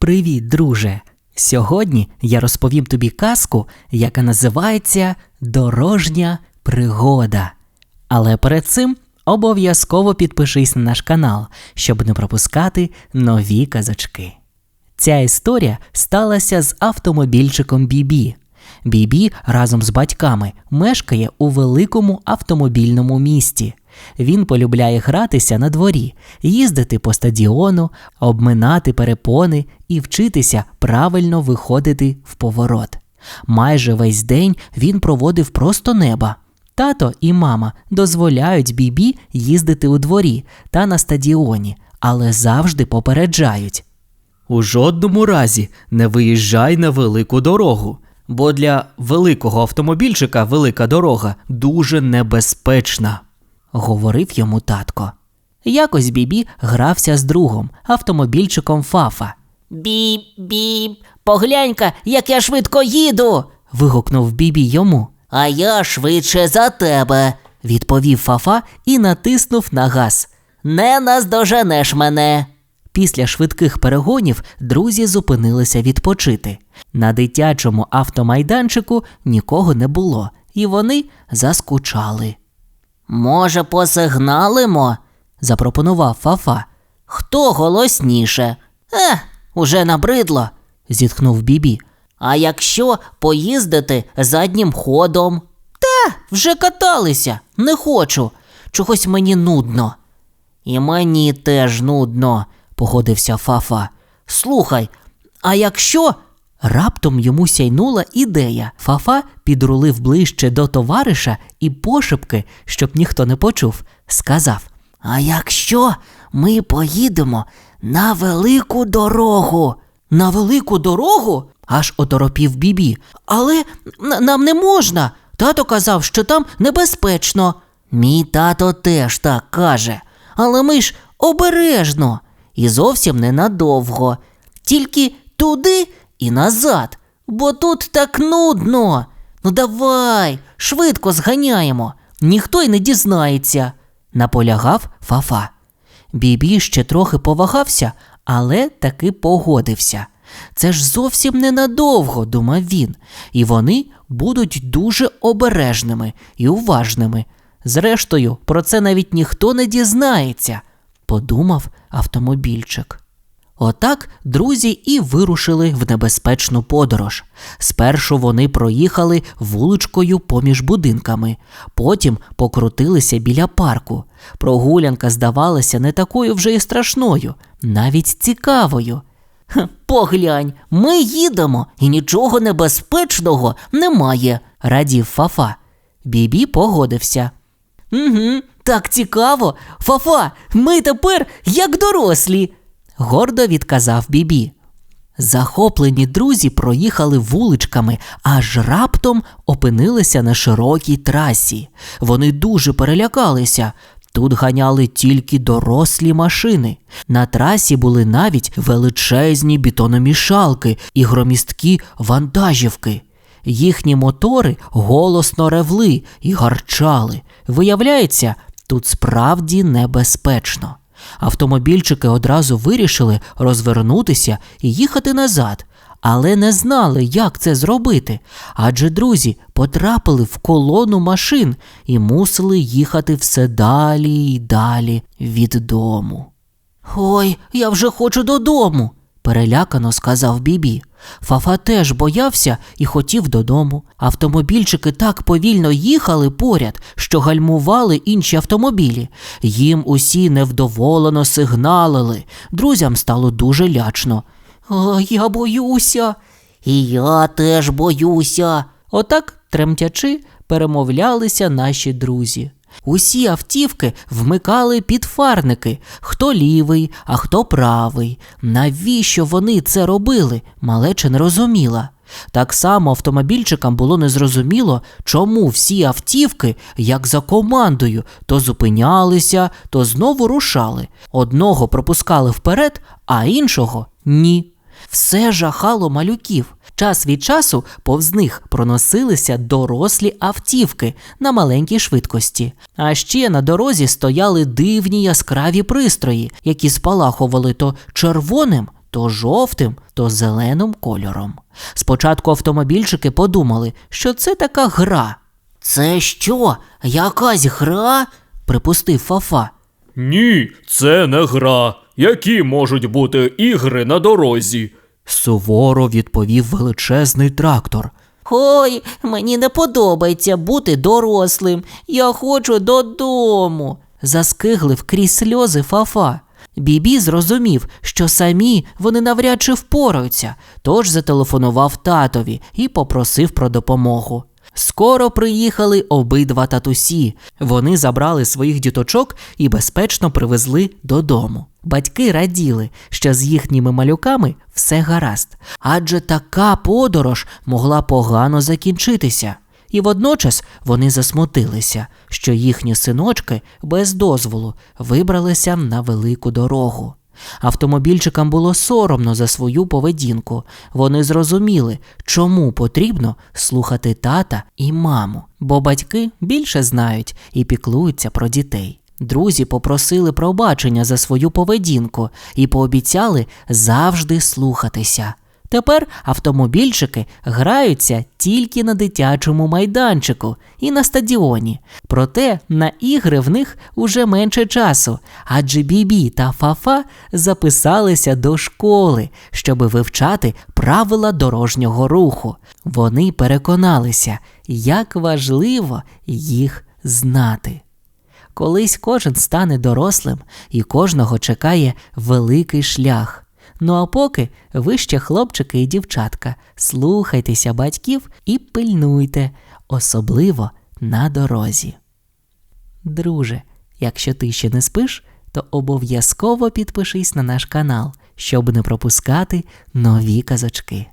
Привіт, друже! Сьогодні я розповім тобі казку, яка називається Дорожня пригода. Але перед цим обов'язково підпишись на наш канал, щоб не пропускати нові казочки. Ця історія сталася з автомобільчиком Бібі. Бібі разом з батьками мешкає у великому автомобільному місті. Він полюбляє гратися на дворі, їздити по стадіону, обминати перепони і вчитися правильно виходити в поворот. Майже весь день він проводив просто неба. Тато і мама дозволяють Бібі їздити у дворі та на стадіоні, але завжди попереджають. У жодному разі не виїжджай на велику дорогу, бо для великого автомобільчика велика дорога дуже небезпечна. Говорив йому татко. Якось Бібі грався з другом, автомобільчиком Фафа. Біп, біп, поглянь-ка, як я швидко їду. Вигукнув Бібі йому. А я швидше за тебе. Відповів Фафа і натиснув на газ. Не наздоженеш мене. Після швидких перегонів друзі зупинилися відпочити. На дитячому автомайданчику нікого не було, і вони заскучали. Може, посигналимо? Запропонував Фафа. Хто голосніше? Е, уже набридло. Зітхнув Бібі. А якщо поїздити заднім ходом? Та, вже каталися, не хочу. Чогось мені нудно. І мені теж нудно, Погодився Фафа. Слухай, а якщо. Раптом йому сяйнула ідея. Фафа підрулив ближче до товариша і пошепки, щоб ніхто не почув, сказав: А якщо ми поїдемо на велику дорогу? На велику дорогу? аж оторопів Бібі. Але нам не можна. Тато казав, що там небезпечно. Мій тато теж так каже. Але ми ж обережно і зовсім ненадовго. Тільки туди і назад, бо тут так нудно. Ну давай, швидко зганяємо. Ніхто й не дізнається. наполягав Фафа. Бібі ще трохи повагався, але таки погодився. Це ж зовсім ненадовго, думав він, і вони будуть дуже обережними і уважними. Зрештою, про це навіть ніхто не дізнається, подумав автомобільчик. Отак друзі і вирушили в небезпечну подорож. Спершу вони проїхали вуличкою поміж будинками, потім покрутилися біля парку. Прогулянка здавалася не такою вже і страшною, навіть цікавою. Поглянь, ми їдемо, і нічого небезпечного немає. Радів Фафа. Бібі погодився. Угу, так цікаво. Фафа, ми тепер як дорослі. Гордо відказав Бібі. Захоплені друзі проїхали вуличками, аж раптом опинилися на широкій трасі. Вони дуже перелякалися. Тут ганяли тільки дорослі машини. На трасі були навіть величезні бетономішалки і громісткі вантажівки. Їхні мотори голосно ревли і гарчали. Виявляється, тут справді небезпечно. Автомобільчики одразу вирішили розвернутися і їхати назад, але не знали, як це зробити, адже друзі потрапили в колону машин і мусили їхати все далі й далі від дому. Ой, я вже хочу додому. Перелякано сказав Бібі. Фафа теж боявся і хотів додому. Автомобільчики так повільно їхали поряд, що гальмували інші автомобілі. Їм усі невдоволено сигналили. Друзям стало дуже лячно. А я боюся. І я теж боюся. Отак, тремтячи, перемовлялися наші друзі. Усі автівки вмикали підфарники, хто лівий, а хто правий. Навіщо вони це робили? Малеча не розуміла. Так само автомобільчикам було незрозуміло, чому всі автівки, як за командою, то зупинялися, то знову рушали. Одного пропускали вперед, а іншого ні. Все жахало малюків. Час від часу повз них проносилися дорослі автівки на маленькій швидкості. А ще на дорозі стояли дивні яскраві пристрої, які спалахували то червоним, то жовтим, то зеленим кольором. Спочатку автомобільчики подумали, що це така гра. Це що? Якась гра? припустив Фафа. Ні, це не гра. Які можуть бути ігри на дорозі? Суворо відповів величезний трактор. Ой, мені не подобається бути дорослим. Я хочу додому. заскиглив крізь сльози Фафа. Бібі зрозумів, що самі вони навряд чи впораються, тож зателефонував татові і попросив про допомогу. Скоро приїхали обидва татусі. Вони забрали своїх діточок і безпечно привезли додому. Батьки раділи, що з їхніми малюками все гаразд, адже така подорож могла погано закінчитися. І водночас вони засмутилися, що їхні синочки без дозволу вибралися на велику дорогу. Автомобільчикам було соромно за свою поведінку. Вони зрозуміли, чому потрібно слухати тата і маму, бо батьки більше знають і піклуються про дітей. Друзі попросили пробачення за свою поведінку і пообіцяли завжди слухатися. Тепер автомобільчики граються тільки на дитячому майданчику і на стадіоні. Проте на ігри в них уже менше часу, адже Бібі та Фафа записалися до школи, щоби вивчати правила дорожнього руху. Вони переконалися, як важливо їх знати. Колись кожен стане дорослим і кожного чекає великий шлях. Ну а поки ви ще хлопчики і дівчатка, слухайтеся батьків і пильнуйте, особливо на дорозі. Друже, якщо ти ще не спиш, то обов'язково підпишись на наш канал, щоб не пропускати нові казочки.